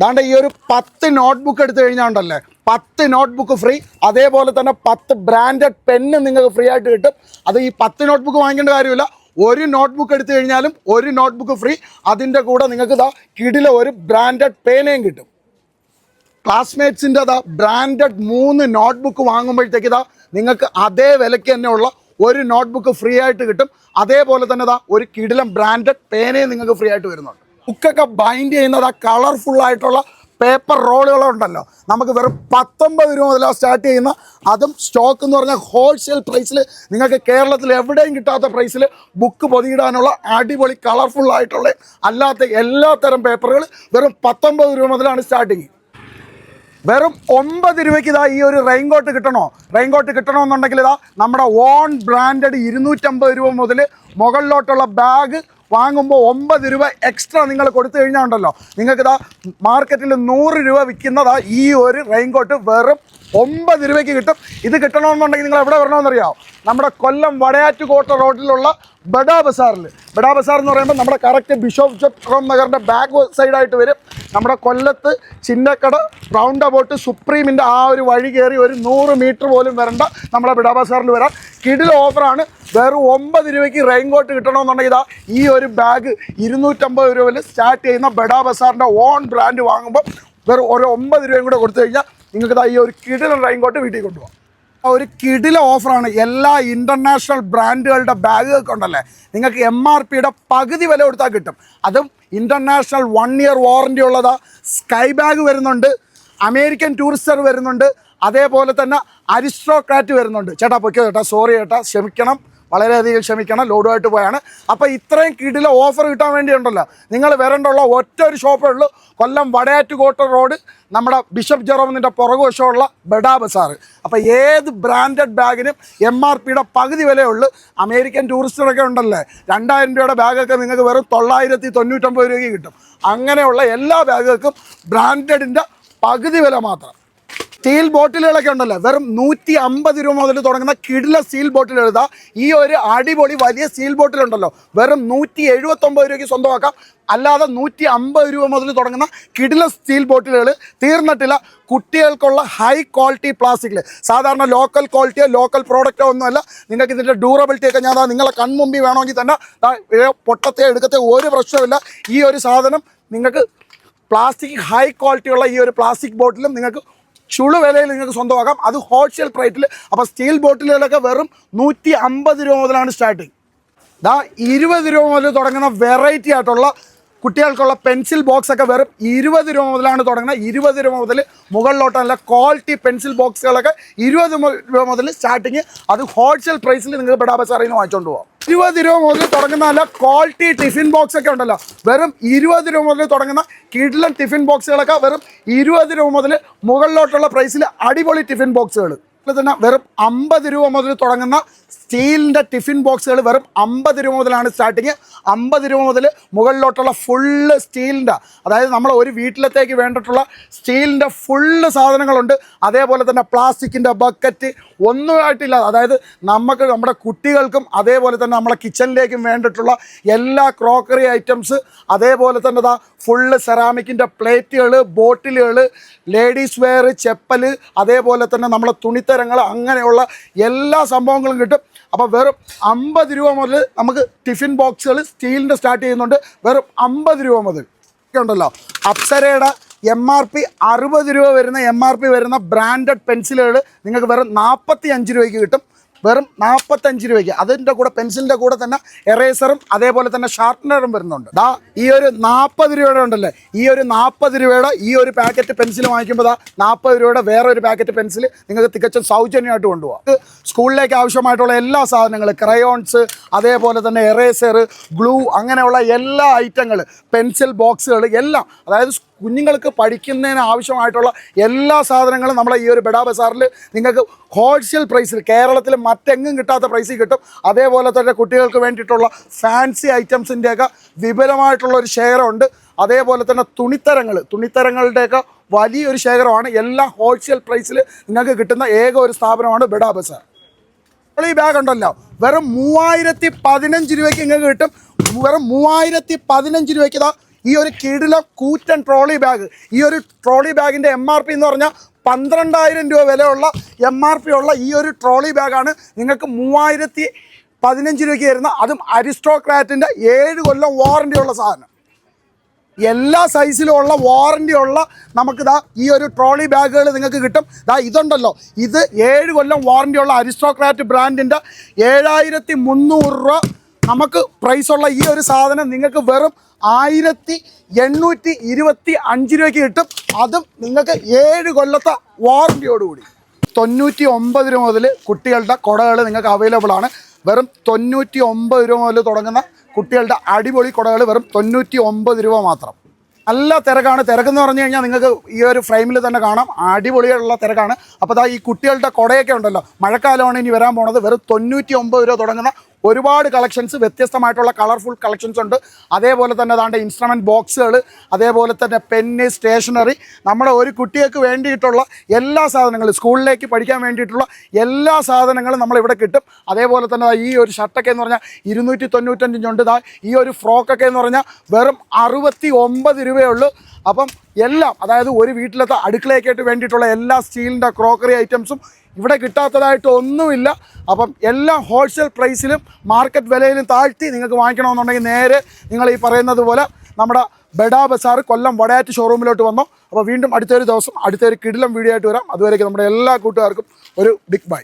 ദാണ്ട ഈ ഒരു പത്ത് നോട്ട്ബുക്ക് എടുത്തു കഴിഞ്ഞാണ്ടല്ലേ? പത്ത് നോട്ട്ബുക്ക് ഫ്രീ. അതേപോലെ തന്നെ പത്ത് ബ്രാൻഡഡ് പെന്ന് നിങ്ങൾക്ക് ഫ്രീ ആയിട്ട് കിട്ടും. അത് ഈ പത്ത് നോട്ട്ബുക്ക് വാങ്ങിക്കേണ്ട കാര്യമില്ല. ഒരു നോട്ട്ബുക്ക് എടുത്തു കഴിഞ്ഞാലും ഒരു നോട്ട്ബുക്ക് ഫ്രീ. അതിന്റെ കൂടെ നിങ്ങൾക്ക് ഇതാ കിടിലെ ഒരു ബ്രാൻഡഡ് പേനയും കിട്ടും. ക്ലാസ്മേറ്റ്സിന്റെ അതാ ബ്രാൻഡഡ് മൂന്ന് നോട്ട്ബുക്ക് വാങ്ങുമ്പോഴത്തേക്ക് ഇതാ നിങ്ങൾക്ക് അതേ വിലയ്ക്ക് തന്നെയുള്ള ഒരു നോട്ട്ബുക്ക് ഫ്രീ ആയിട്ട് കിട്ടും. അതേപോലെ തന്നെ ഇതാ ഒരു കിടിലം ബ്രാൻഡഡ് പേനയും നിങ്ങൾക്ക് ഫ്രീ ആയിട്ട് വരുന്നുണ്ട്. ബുക്കൊക്കെ ബൈൻഡ് ചെയ്യുന്നത് ആ കളർഫുൾ ആയിട്ടുള്ള പേപ്പർ റോളുകളുണ്ടല്ലോ. നമുക്ക് വെറും പത്തൊമ്പത് രൂപ മുതലാണ് സ്റ്റാർട്ട് ചെയ്യുന്ന അതും സ്റ്റോക്ക് എന്ന് പറഞ്ഞാൽ ഹോൾസെയിൽ പ്രൈസിൽ നിങ്ങൾക്ക് കേരളത്തിൽ എവിടെയും കിട്ടാത്ത പ്രൈസിൽ ബുക്ക് പൊതിയിടാനുള്ള അടിപൊളി കളർഫുൾ ആയിട്ടുള്ള അല്ലാത്ത എല്ലാ തരം പേപ്പറുകൾ വെറും പത്തൊമ്പത് രൂപ മുതലാണ് സ്റ്റാർട്ടിങ് വെറും ഒമ്പത് രൂപയ്ക്ക് ഇതാ ഈ ഒരു റെയിൻകോട്ട് കിട്ടണോ? റെയിൻകോട്ട് കിട്ടണമെന്നുണ്ടെങ്കിൽ ഇതാ നമ്മുടെ ഓൺ ബ്രാൻഡഡ് ഇരുന്നൂറ്റമ്പത് രൂപ മുതൽ മുകളിലോട്ടുള്ള ബാഗ് വാങ്ങുമ്പോൾ ഒമ്പത് രൂപ എക്സ്ട്രാ നിങ്ങൾ കൊടുത്തു കഴിഞ്ഞാൽ ഉണ്ടല്ലോ. നിങ്ങൾക്ക് ഇതാ മാർക്കറ്റിൽ നൂറ് രൂപ വിൽക്കുന്നതാ ഈ ഒരു റെയിൻകോട്ട് വെറും ഒമ്പത് രൂപയ്ക്ക് കിട്ടും. ഇത് കിട്ടണമെന്നുണ്ടെങ്കിൽ നിങ്ങൾ എവിടെ വരണമെന്നറിയാമോ നമ്മുടെ കൊല്ലം വടയാറ്റുകോട്ട റോഡിലുള്ള ബഡാ ബസാറിൽ. ബഡാ ബസാർ എന്ന് പറയുമ്പോൾ നമ്മുടെ കറക്റ്റ് ബിഷോപ്പ് ജോം നഗറിന്റെ ബാക്ക് സൈഡായിട്ട് വരും. നമ്മുടെ കൊല്ലത്ത് ചിന്നക്കട റൗണ്ട് അബൌട്ട് സുപ്രീമിന്റെ ആ ഒരു വഴി കയറി ഒരു നൂറ് മീറ്റർ പോലും വരണ്ട നമ്മുടെ ബഡാ ബസാറിൽ വരാം. കിടിൽ ഓഫറാണ് വെറും ഒമ്പത് രൂപയ്ക്ക് റെയിൻകോട്ട് കിട്ടണമെന്നുണ്ടെങ്കിൽ ഇതാ ഈ ഒരു ബാഗ് ഇരുന്നൂറ്റമ്പത് രൂപയിൽ സ്റ്റാർട്ട് ചെയ്യുന്ന ബഡാ ബസാറിന്റെ ഓൺ ബ്രാൻഡ് വാങ്ങുമ്പോൾ വെറും ഒരു ഒമ്പത് രൂപയും കൂടെ കൊടുത്തു കഴിഞ്ഞാൽ നിങ്ങൾക്ക് ഈ ഒരു കിടിലൻ റെയിൻകോട്ട് വീട്ടിൽ കൊണ്ടുപോകാം ഒരു കിടില ഓഫറാണ് എല്ലാ ഇന്റർനാഷണൽ ബ്രാൻഡുകളുടെ ബാഗുകൾക്ക് ഉണ്ടല്ലേ? നിങ്ങൾക്ക് എം ആർ പിയുടെ പകുതി വില കൊടുത്താൽ കിട്ടും. അതും ഇന്റർനാഷണൽ വൺ ഇയർ വാറന്റി ഉള്ളതാ. സ്കൈ ബാഗ് വരുന്നുണ്ട്. അമേരിക്കൻ ടൂറിസ്റ്റർ വരുന്നുണ്ട്. അതേപോലെ തന്നെ അരിസ്ട്രോക്രാറ്റ് വരുന്നുണ്ട്. ചേട്ടാ പൊയ്ക്കോ ചേട്ടാ. സോറി ചേട്ടാ. ക്ഷമിക്കണം. വളരെയധികം ക്ഷമിക്കണം ലോഡുമായിട്ട് പോയാണ്. അപ്പോൾ ഇത്രയും കിടില ഓഫർ കിട്ടാൻ വേണ്ടിയുണ്ടല്ലോ. നിങ്ങൾ വരേണ്ടുള്ള ഒറ്റ ഒരു ഷോപ്പേ ഉള്ളൂ. കൊല്ലം വടയാറ്റുകോട്ട റോഡ് നമ്മുടെ ബിഷപ്പ് ജെറോമിന്റെ പുറകുവശമുള്ള ബഡാ ബസാർ അപ്പോൾ ഏത് ബ്രാൻഡഡ് ബാഗിനും എം ആർ പിയുടെ പകുതി വിലയുള്ളൂ അമേരിക്കൻ ടൂറിസ്റ്ററൊക്കെ ഉണ്ടല്ലേ? രണ്ടായിരം രൂപയുടെ ബാഗൊക്കെ നിങ്ങൾക്ക് വെറും തൊള്ളായിരത്തി തൊണ്ണൂറ്റൊമ്പത് രൂപയ്ക്ക് കിട്ടും. അങ്ങനെയുള്ള എല്ലാ ബാഗുകൾക്കും ബ്രാൻഡഡിന്റെ പകുതി വില മാത്രം. സ്റ്റീൽ ബോട്ടിലുകളൊക്കെ ഉണ്ടല്ലോ. വെറും നൂറ്റി അമ്പത് രൂപ മുതൽ തുടങ്ങുന്ന കിടില സ്റ്റീൽ ബോട്ടിൽ എഴുതാ ഈ ഒരു അടിപൊളി വലിയ സ്റ്റീൽ ബോട്ടിൽ ഉണ്ടല്ലോ വെറും നൂറ്റി എഴുപത്തൊമ്പത് രൂപയ്ക്ക് സ്വന്തമാക്കാം. അല്ലാതെ നൂറ്റി അമ്പത് രൂപ മുതൽ തുടങ്ങുന്ന കിടില സ്റ്റീൽ ബോട്ടിലുകൾ തീർന്നിട്ടില്ല. കുട്ടികൾക്കുള്ള ഹൈ ക്വാളിറ്റി പ്ലാസ്റ്റിക്കിൽ സാധാരണ ലോക്കൽ ക്വാളിറ്റിയോ ലോക്കൽ പ്രോഡക്റ്റോ ഒന്നുമല്ല. നിങ്ങൾക്ക് ഇതിന്റെ ഡ്യൂറബിലിറ്റി ഒക്കെ ഞാൻ നിങ്ങളെ കൺമുമ്പിൽ വേണമെങ്കിൽ തന്നെ പൊട്ടത്തെ എടുക്കത്തെ ഒരു പ്രശ്നമില്ല ഈ ഒരു സാധനം നിങ്ങൾക്ക് പ്ലാസ്റ്റിക് ഹൈ ക്വാളിറ്റിയുള്ള ഈ ഒരു പ്ലാസ്റ്റിക് ബോട്ടിലും നിങ്ങൾക്ക് ചുളു വിലയിൽ നിങ്ങൾക്ക് സ്വന്തമാക്കാം. അത് ഹോൾസെയിൽ പ്രൈറ്റിൽ അപ്പോൾ സ്റ്റീൽ ബോട്ടിലുകളൊക്കെ വെറും നൂറ്റി അമ്പത് രൂപ മുതലാണ് സ്റ്റാർട്ടിങ് ദാ ഇരുപത് രൂപ മുതൽ തുടങ്ങുന്ന വെറൈറ്റി ആയിട്ടുള്ള കുട്ടികൾക്കുള്ള പെൻസിൽ ബോക്സ് ഒക്കെ വെറും ഇരുപത് രൂപ മുതലാണ് തുടങ്ങുന്നത്. ഇരുപത് രൂപ മുതൽ മുകളിലോട്ട് നല്ല ക്വാളിറ്റി പെൻസിൽ ബോക്സുകളൊക്കെ ഇരുപത് രൂപ മുതൽ സ്റ്റാർട്ടിങ് അത് ഹോൾസെയിൽ പ്രൈസിൽ നിങ്ങൾ ബഡാ ബസാറിൽ നിന്ന് വാങ്ങിച്ചുകൊണ്ട് പോകാം ഇരുപത് രൂപ മുതൽ തുടങ്ങുന്ന നല്ല ക്വാളിറ്റി ടിഫിൻ ബോക്സ് ഒക്കെ ഉണ്ടല്ലോ. വെറും ഇരുപത് രൂപ മുതൽ തുടങ്ങുന്ന കിഡ്ലൻ ടിഫിൻ ബോക്സുകളൊക്കെ വെറും ഇരുപത് രൂപ മുതൽ മുകളിലോട്ടുള്ള പ്രൈസിൽ അടിപൊളി ടിഫിൻ ബോക്സുകൾ അതുപോലെ തന്നെ വെറും അമ്പത് രൂപ മുതൽ തുടങ്ങുന്ന സ്റ്റീലിന്റെ ടിഫിൻ ബോക്സുകൾ വെറും അമ്പത് രൂപ മുതലാണ് സ്റ്റാർട്ടിങ്. അമ്പത് രൂപ മുതൽ മുകളിലോട്ടുള്ള ഫുള്ള് സ്റ്റീലിന്റെ അതായത് നമ്മൾ ഒരു വീട്ടിലത്തേക്ക് വേണ്ടിയിട്ടുള്ള സ്റ്റീലിന്റെ ഫുള്ള് സാധനങ്ങളുണ്ട്. അതേപോലെ തന്നെ പ്ലാസ്റ്റിക്കിന്റെ ബക്കറ്റ് ഒന്നുമായിട്ടില്ല അതായത് നമുക്ക് നമ്മുടെ കുട്ടികൾക്കും അതേപോലെ തന്നെ നമ്മളെ കിച്ചണിലേക്കും വേണ്ടിയിട്ടുള്ള എല്ലാ ക്രോക്കറി ഐറ്റംസ് അതേപോലെ തന്നെ ഇതാ ഫുള്ള് സെറാമിക്കിന്റെ പ്ലേറ്റുകൾ ബോട്ടിലുകൾ ലേഡീസ് വെയർ ചെപ്പൽ അതേപോലെ തന്നെ നമ്മളെ തുണിത്തരങ്ങൾ അങ്ങനെയുള്ള എല്ലാ സംഭവങ്ങളും കിട്ടും. അപ്പോൾ വെറും അമ്പത് രൂപ മുതൽ നമുക്ക് ടിഫിൻ ബോക്സുകൾ സ്റ്റീലിന്റെ സ്റ്റാർട്ട് ചെയ്യുന്നുണ്ട്. വെറും അമ്പത് രൂപ മുതൽ. ഉണ്ടല്ലോ അപ്സരയുടെ എം ആർ പി അറുപത് രൂപ വരുന്ന എം ആർ പി വരുന്ന ബ്രാൻഡഡ് പെൻസിലുകൾ നിങ്ങൾക്ക് വെറും നാൽപ്പത്തി അഞ്ച് രൂപയ്ക്ക് കിട്ടും. വെറും നാൽപ്പത്തഞ്ച് രൂപയ്ക്ക്. അതിന്റെ കൂടെ പെൻസിലിന്റെ കൂടെ തന്നെ എറേസറും അതേപോലെ തന്നെ ഷാർപ്പനറും വരുന്നുണ്ട്. ദാ ഈ ഒരു നാൽപ്പത് രൂപയുടെ ഉണ്ടല്ലേ? ഈ ഒരു നാൽപ്പത് രൂപയുടെ ഈ ഒരു പാക്കറ്റ് പെൻസിൽ വാങ്ങിക്കുമ്പോൾ ദാ നാൽപ്പത് രൂപയുടെ വേറെ ഒരു പാക്കറ്റ് പെൻസിൽ നിങ്ങൾക്ക് തികച്ചും സൗജന്യമായിട്ട് കൊണ്ടുപോകാം സ്കൂളിലേക്ക് ആവശ്യമായിട്ടുള്ള എല്ലാ സാധനങ്ങളും ക്രയോൺസ് അതേപോലെ തന്നെ എറേസർ ഗ്ലൂ അങ്ങനെയുള്ള എല്ലാ ഐറ്റങ്ങൾ പെൻസിൽ ബോക്സുകൾ എല്ലാം അതായത് കുഞ്ഞുങ്ങൾക്ക് പഠിക്കുന്നതിന് ആവശ്യമായിട്ടുള്ള എല്ലാ സാധനങ്ങളും നമ്മളെ ഈ ഒരു ബെഡാ ബസാറിൽ നിങ്ങൾക്ക് ഹോൾസെയിൽ പ്രൈസിൽ കേരളത്തിൽ മറ്റെങ്ങും കിട്ടാത്ത പ്രൈസിൽ കിട്ടും. അതേപോലെ തന്നെ കുട്ടികൾക്ക് വേണ്ടിയിട്ടുള്ള ഫാൻസി ഐറ്റംസിന്റെയൊക്കെ വിപുലമായിട്ടുള്ള ഒരു ശേഖരമുണ്ട്. അതേപോലെ തന്നെ തുണിത്തരങ്ങൾ തുണിത്തരങ്ങളുടെയൊക്കെ വലിയൊരു ശേഖരമാണ്. എല്ലാ ഹോൾസെയിൽ പ്രൈസിൽ നിങ്ങൾക്ക് കിട്ടുന്ന ഏക ഒരു സ്ഥാപനമാണ് ബെഡാ ബസാർ. ഈ ബാഗ് ഉണ്ടല്ലോ വെറും മൂവായിരത്തി പതിനഞ്ച് രൂപയ്ക്ക് നിങ്ങൾക്ക് കിട്ടും. വെറും മൂവായിരത്തി പതിനഞ്ച് രൂപയ്ക്ക് ഇതാ ഈ ഒരു കിടിലം കൂറ്റൻ ട്രോളി ബാഗ് ഈ ഒരു ട്രോളി ബാഗിന്റെ എം ആർ പി എന്ന് പറഞ്ഞാൽ പന്ത്രണ്ടായിരം രൂപ വിലയുള്ള എം ആർ പി ഉള്ള ഈ ഒരു ട്രോളി ബാഗാണ്. നിങ്ങൾക്ക് മൂവായിരത്തി പതിനഞ്ച് രൂപയ്ക്ക് തരുന്ന അതും അരിസ്റ്റോക്രാറ്റിന്റെ ഏഴ് കൊല്ലം വാറണ്ടി ഉള്ള സാധനം. എല്ലാ സൈസിലും ഉള്ള വാറണ്ടി ഉള്ള നമുക്ക് ദാ ഈ ഒരു ട്രോളി ബാഗുകൾ നിങ്ങൾക്ക് കിട്ടും. ദാ ഇതുണ്ടല്ലോ. ഇത് ഏഴ് കൊല്ലം വാറണ്ടി ഉള്ള അരിസ്റ്റോക്രാറ്റ് ബ്രാൻഡിന്റെ ഏഴായിരത്തി മുന്നൂറ് രൂപ നമുക്ക് പ്രൈസ് ഉള്ള ഈ ഒരു സാധനം നിങ്ങൾക്ക് വെറും ആയിരത്തി എണ്ണൂറ്റി ഇരുപത്തി അഞ്ച് രൂപയ്ക്ക് കിട്ടും. അതും നിങ്ങൾക്ക് ഏഴ് കൊല്ലത്തെ വാറണ്ടിയോടുകൂടി തൊണ്ണൂറ്റി ഒമ്പത് രൂപ മുതൽ കുട്ടികളുടെ കുടകൾ നിങ്ങൾക്ക് അവൈലബിൾ ആണ്. വെറും തൊണ്ണൂറ്റി ഒമ്പത് രൂപ മുതൽ തുടങ്ങുന്ന കുട്ടികളുടെ അടിപൊളി കുടകൾ വെറും തൊണ്ണൂറ്റി ഒമ്പത് രൂപ മാത്രം. നല്ല തിരക്കാണ്. തിരക്കെന്ന് പറഞ്ഞു കഴിഞ്ഞാൽ നിങ്ങൾക്ക് ഈ ഒരു ഫ്രെയിമിൽ തന്നെ കാണാം. അടിപൊളിയുള്ള തിരക്കാണ്. അപ്പോൾ ഈ കുട്ടികളുടെ കുടയൊക്കെ ഉണ്ടല്ലോ. മഴക്കാലമാണ് ഇനി വരാൻ പോണത്. വെറും തൊണ്ണൂറ്റി ഒമ്പത് രൂപ തുടങ്ങുന്ന ഒരുപാട് കളക്ഷൻസ് വ്യത്യസ്തമായിട്ടുള്ള കളർഫുൾ കളക്ഷൻസ് ഉണ്ട്. അതേപോലെ തന്നെ അതാണ്ട് ഇൻസ്ട്രുമെന്റ് ബോക്സുകൾ അതേപോലെ തന്നെ പെന്ന് സ്റ്റേഷനറി നമ്മുടെ ഒരു കുട്ടികൾക്ക് വേണ്ടിയിട്ടുള്ള എല്ലാ സാധനങ്ങളും സ്കൂളിലേക്ക് പഠിക്കാൻ വേണ്ടിയിട്ടുള്ള എല്ലാ സാധനങ്ങളും നമ്മളിവിടെ കിട്ടും. അതേപോലെ തന്നെ ഈ ഒരു ഷർട്ടൊക്കെ എന്ന് പറഞ്ഞാൽ ഇരുന്നൂറ്റി തൊണ്ണൂറ്റഞ്ചുണ്ട് ദാ ഈ ഒരു ഫ്രോക്കൊക്കെ എന്ന് പറഞ്ഞാൽ വെറും അറുപത്തി ഒമ്പത് രൂപയേ ഉള്ളൂ അപ്പം എല്ലാം അതായത് ഒരു വീട്ടിലത്തെ അടുക്കളയൊക്കെയായിട്ട് വേണ്ടിയിട്ടുള്ള എല്ലാ സ്റ്റീലിന്റെ ക്രോക്കറി ഐറ്റംസും ഇവിടെ കിട്ടാത്തതായിട്ട് ഒന്നുമില്ല. അപ്പം എല്ലാം ഹോൾസെയിൽ പ്രൈസിലും മാർക്കറ്റ് വിലയിലും താഴ്ത്തി നിങ്ങൾക്ക് വാങ്ങിക്കണമെന്നുണ്ടെങ്കിൽ നേരെ നിങ്ങൾ ഈ പറയുന്നത് പോലെ നമ്മുടെ ബെഡാ ബസാർ കൊല്ലം വടയാറ്റ് ഷോറൂമിലോട്ട് വന്നോ. അപ്പോൾ വീണ്ടും അടുത്തൊരു ദിവസം അടുത്തൊരു കിടിലം വീഡിയോ ആയിട്ട് വരാം. അതുവരേക്കും നമ്മുടെ എല്ലാ കൂട്ടുകാർക്കും ഒരു ബിഗ് ബൈ